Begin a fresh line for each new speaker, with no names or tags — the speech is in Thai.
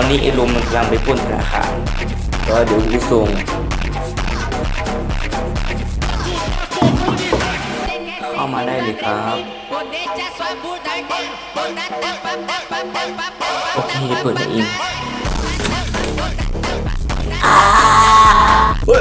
วุธใหม่แล้ว
เอาล่ะตอนนี้ต้องไปหาไอ้ลุงเนี่ยทำไมต้องไปหาไอ้ลุงวะตอนนี้ไอ้ลุงมันกำลังไปปล้นธนาคารก็เดี๋ยวกูส่งเข้ามาได้เลยครับโอเคเปิดเองเฮ้ย